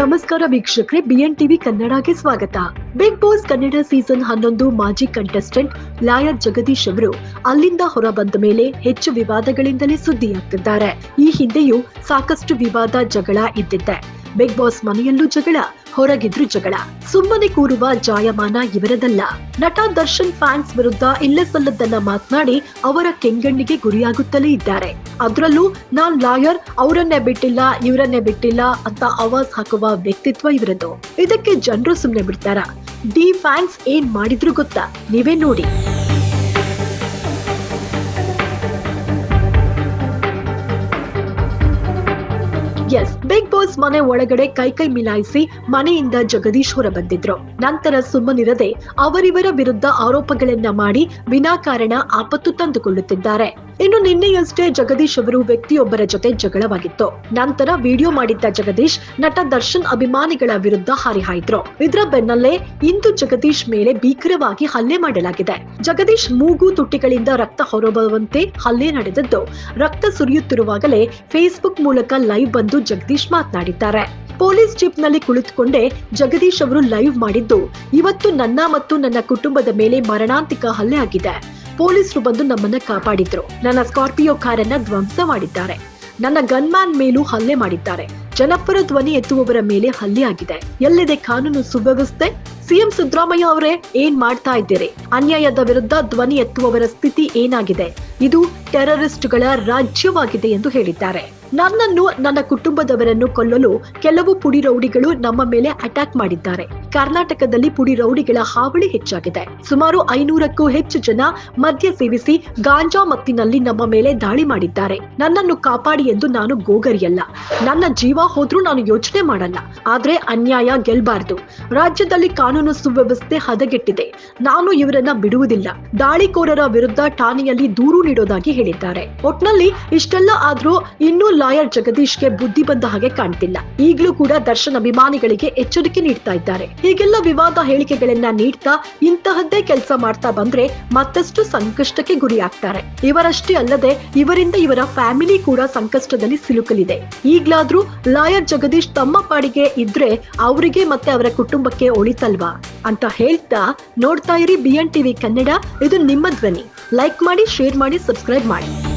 ನಮಸ್ಕಾರ ವೀಕ್ಷಕರೇ BN TV ಕನ್ನಡಗೆ ಸ್ವಾಗತ. ಬಿಗ್ ಬಾಸ್ ಕನ್ನಡ ಸೀಸನ್ ಹನ್ನೊಂದು ಮಾಜಿ ಕಂಟೆಸ್ಟೆಂಟ್ ಲಾಯರ್ ಜಗದೀಶ್ ಅವರು ಅಲ್ಲಿಂದ ಹೊರ ಬಂದ ಮೇಲೆ ಹೆಚ್ಚು ವಿವಾದಗಳಿಂದಲೇ ಸುದ್ದಿಯಾಗ್ತಿದ್ದಾರೆ. ಈ ಹಿಂದೆಯೂ ಸಾಕಷ್ಟು ವಿವಾದ ಜಗಳ ಇದ್ದಿದ್ದೆ ಬಿಗ್ ಬಾಸ್ ಮನೆಯಲ್ಲೂ ಜಗಳ, ಹೊರಗಿದ್ರು ಜಗಳ. ಸುಮ್ಮನೆ ಕೂರುವ ಜಾಯಮಾನ ಇವರದಲ್ಲ. ನಟ ದರ್ಶನ್ ಫ್ಯಾನ್ಸ್ ವಿರುದ್ಧ ಇಲ್ಲಸಲ್ಲದನ್ನ ಮಾತನಾಡಿ ಅವರ ಕೆಂಗಣ್ಣಿಗೆ ಗುರಿಯಾಗುತ್ತಲೇ ಇದ್ದಾರೆ. ಅದ್ರಲ್ಲೂ ನಾನ್ ಲಾಯರ್, ಅವರನ್ನೇ ಬಿಟ್ಟಿಲ್ಲ, ಇವರನ್ನೇ ಬಿಟ್ಟಿಲ್ಲ ಅಂತ ಆವಾಜ್ ಹಾಕುವ ವ್ಯಕ್ತಿತ್ವ ಇವರದ್ದು. ಇದಕ್ಕೆ ಜನರು ಸುಮ್ಮನೆ ಬಿಡ್ತಾರ? ಡಿ ಫ್ಯಾನ್ಸ್ ಏನ್ ಮಾಡಿದ್ರು ಗೊತ್ತಾ? ನೀವೇ ನೋಡಿ. ಎಸ್ ಬಿಗ್ ಬಾಸ್ ಮನೆ ಒಳಗಡೆ ಕೈ ಕೈ ಮಿಲಾಯಿಸಿ ಮನೆಯಿಂದ ಜಗದೀಶ್ ಹೊರ ಬಂದಿದ್ರು. ನಂತರ ಸುಮ್ಮನಿರದೆ ಅವರಿವರ ವಿರುದ್ಧ ಆರೋಪಗಳನ್ನ ಮಾಡಿ ವಿನಾಕಾರಣ ಆಪತ್ತು ತಂದುಕೊಳ್ಳುತ್ತಿದ್ದಾರೆ. ಇನ್ನು ನಿನ್ನೆಯಷ್ಟೇ ಜಗದೀಶ್ ಅವರು ವ್ಯಕ್ತಿಯೊಬ್ಬರ ಜೊತೆ ಜಗಳವಾಗಿತ್ತು. ನಂತರ ವಿಡಿಯೋ ಮಾಡಿದ್ದ ಜಗದೀಶ್ ನಟ ದರ್ಶನ್ ಅಭಿಮಾನಿಗಳ ವಿರುದ್ಧ ಹರಿಹಾಯ್ದ್ರು ಇದರ ಬೆನ್ನಲ್ಲೇ ಇಂದು ಜಗದೀಶ್ ಮೇಲೆ ಭೀಕರವಾಗಿ ಹಲ್ಲೆ ಮಾಡಲಾಗಿದೆ. ಜಗದೀಶ್ ಮೂಗು ತುಟ್ಟಿಗಳಿಂದ ರಕ್ತ ಹೊರಬರುವಂತೆ ಹಲ್ಲೆ ನಡೆದದ್ದು, ರಕ್ತ ಸುರಿಯುತ್ತಿರುವಾಗಲೇ ಫೇಸ್ಬುಕ್ ಮೂಲಕ ಲೈವ್ ಬಂದು ಜಗದೀಶ್ ಮಾತನಾಡಿದ್ದಾರೆ. ಪೊಲೀಸ್ ಜೀಪ್ ಕುಳಿತುಕೊಂಡೇ ಜಗದೀಶ್ ಅವರು ಲೈವ್ ಮಾಡಿದ್ದು, ಇವತ್ತು ನನ್ನ ಮತ್ತು ನನ್ನ ಕುಟುಂಬದ ಮೇಲೆ ಮರಣಾಂತಿಕ ಹಲ್ಲೆ ಆಗಿದೆ. ಪೊಲೀಸರು ಬಂದು ನಮ್ಮನ್ನ ಕಾಪಾಡಿದ್ರು. ನನ್ನ ಸ್ಕಾರ್ಪಿಯೋ ಕಾರನ್ನ ಧ್ವಂಸ ಮಾಡಿದ್ದಾರೆ ನನ್ನ ಗನ್ಮ್ಯಾನ್ ಮೇಲೂ ಹಲ್ಲೆ ಮಾಡಿದ್ದಾರೆ. ಜನಪರ ಧ್ವನಿ ಎತ್ತುವವರ ಮೇಲೆ ಹಲ್ಲೆ ಆಗಿದೆ. ಎಲ್ಲಿದೆ ಕಾನೂನು ಸುವ್ಯವಸ್ಥೆ? ಸಿಎಂ ಸಿದ್ದರಾಮಯ್ಯ ಅವರೇ, ಏನ್ ಮಾಡ್ತಾ ಇದ್ದೀರಿ? ಅನ್ಯಾಯದ ವಿರುದ್ಧ ಧ್ವನಿ ಎತ್ತುವವರ ಸ್ಥಿತಿ ಏನಾಗಿದೆ? ಇದು ಟೆರರಿಸ್ಟ್ಗಳ ರಾಜ್ಯವಾಗಿದೆ ಎಂದು ಹೇಳಿದ್ದಾರೆ. ನನ್ನನ್ನು ನನ್ನ ಕುಟುಂಬದವರನ್ನು ಕೊಲ್ಲಲು ಕೆಲವು ಪುಡಿ ರೌಡಿಗಳು ನಮ್ಮ ಮೇಲೆ ಅಟ್ಯಾಕ್ ಮಾಡಿದ್ದಾರೆ. ಕರ್ನಾಟಕದಲ್ಲಿ ಪುಡಿ ರೌಡಿಗಳ ಹಾವಳಿ ಹೆಚ್ಚಾಗಿದೆ. ಸುಮಾರು ಐನೂರಕ್ಕೂ ಹೆಚ್ಚು ಜನ ಮದ್ಯ ಸೇವಿಸಿ ಗಾಂಜಾ ಮತ್ತಿನಲ್ಲಿ ನಮ್ಮ ಮೇಲೆ ದಾಳಿ ಮಾಡಿದ್ದಾರೆ. ನನ್ನನ್ನು ಕಾಪಾಡಿ ಎಂದು ನಾನು ಗೋಗರಿಯಲ್ಲ. ನನ್ನ ಜೀವ ಹೋದ್ರೂ ನಾನು ಯೋಚನೆ ಮಾಡಲ್ಲ. ಆದ್ರೆ ಅನ್ಯಾಯ ಗೆಲ್ಬಾರ್ದು. ರಾಜ್ಯದಲ್ಲಿ ಕಾನೂನು ಸುವ್ಯವಸ್ಥೆ ಹದಗೆಟ್ಟಿದೆ. ನಾನು ಇವರನ್ನ ಬಿಡುವುದಿಲ್ಲ. ದಾಳಿಕೋರರ ವಿರುದ್ಧ ಠಾಣೆಯಲ್ಲಿ ದೂರು ನೀಡೋದಾಗಿ ಹೇಳಿದ್ದಾರೆ. ಒಟ್ನಲ್ಲಿ ಇಷ್ಟೆಲ್ಲ ಆದ್ರೂ ಇನ್ನೂ ಲಾಯರ್ ಜಗದೀಶ್ಗೆ ಬುದ್ಧಿ ಬಂದ ಹಾಗೆ ಕಾಣ್ತಿಲ್ಲ. ಈಗಲೂ ಕೂಡ ದರ್ಶನ್ ಅಭಿಮಾನಿಗಳಿಗೆ ಎಚ್ಚರಿಕೆ ನೀಡ್ತಾ ಇದ್ದಾರೆ. ಹೀಗೆಲ್ಲ ವಿವಾದ ಹೇಳಿಕೆಗಳನ್ನ ನೀಡ್ತಾ ಇಂತಹದ್ದೇ ಕೆಲಸ ಮಾಡ್ತಾ ಬಂದ್ರೆ ಮತ್ತಷ್ಟು ಸಂಕಷ್ಟಕ್ಕೆ ಗುರಿಯಾಗ್ತಾರೆ. ಇವರಷ್ಟೇ ಅಲ್ಲದೆ ಇವರಿಂದ ಇವರ ಫ್ಯಾಮಿಲಿ ಕೂಡ ಸಂಕಷ್ಟದಲ್ಲಿ ಸಿಲುಕಲಿದೆ. ಈಗ್ಲಾದ್ರೂ ಲಾಯರ್ ಜಗದೀಶ್ ತಮ್ಮ ಪಾಡಿಗೆ ಇದ್ರೆ ಅವರಿಗೆ ಮತ್ತೆ ಅವರ ಕುಟುಂಬಕ್ಕೆ ಒಳಿತಲ್ವಾ? ಅಂತ ಹೇಳ್ತಾ ನೋಡ್ತಾ ಇರಿ ಬಿಎನ್ ಟಿವಿ ಕನ್ನಡ, ಇದು ನಿಮ್ಮ ಧ್ವನಿ. ಲೈಕ್ ಮಾಡಿ ಶೇರ್ ಮಾಡಿ ಸಬ್ಸ್ಕ್ರೈಬ್ ಮಾಡಿ.